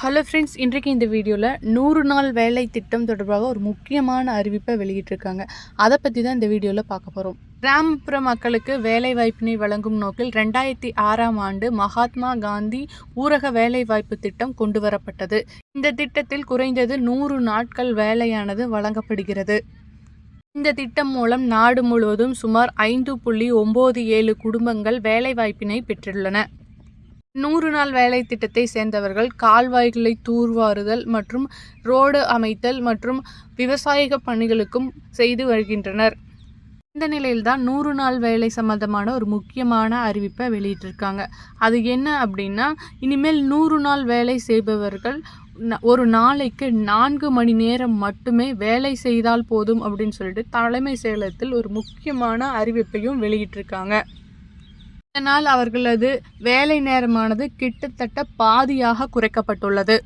Hello friends இன்றைக்கு இந்த வீடியோவில் நூறு நாள் வேலை திட்டம் தொடர்பாக ஒரு முக்கியமான அறிவிப்பை வெளியிட்டிருக்காங்க. அதை பற்றி தான் இந்த வீடியோவில் பார்க்க போகிறோம் கிராமப்புற மக்களுக்கு வேலை வாய்ப்பினை வழங்கும் நோக்கில் ரெண்டாயிரத்தி ஆறாம் ஆண்டு மகாத்மா காந்தி ஊரக வேலைவாய்ப்பு திட்டம் கொண்டு வரப்பட்டது. இந்த திட்டத்தில் குறைந்தது நூறு நாட்கள் வேலையானது வழங்கப்படுகிறது. இந்த திட்டம் மூலம் நாடு முழுவதும் சுமார் ஐந்து புள்ளி ஒம்பது ஏழு குடும்பங்கள் வேலைவாய்ப்பினை பெற்றுள்ளன. நூறு நாள் வேலை திட்டத்தை சேர்ந்தவர்கள் கால்வாய்களை தூர்வாருதல் மற்றும் ரோடு அமைத்தல் மற்றும் விவசாயிக பணிகளுக்கும் செய்து வருகின்றனர். இந்த நிலையில்தான் நூறு நாள் வேலை சம்பந்தமான ஒரு முக்கியமான அறிவிப்பை வெளியிட்டிருக்காங்க. அது என்ன அப்படின்னா இனிமேல் நூறு நாள் வேலை செய்பவர்கள் ஒரு நாளைக்கு நான்கு மணி நேரம் மட்டுமே வேலை செய்தால் போதும் அப்படின்னு சொல்லிட்டு தலைமை செயலகத்தில் ஒரு முக்கியமான அறிவிப்பையும் வெளியிட்டிருக்காங்க. இதனால் அவர்களது வேலை நேரமானது கிட்டத்தட்ட பாதியாக குறைக்கப்பட்டுள்ளது.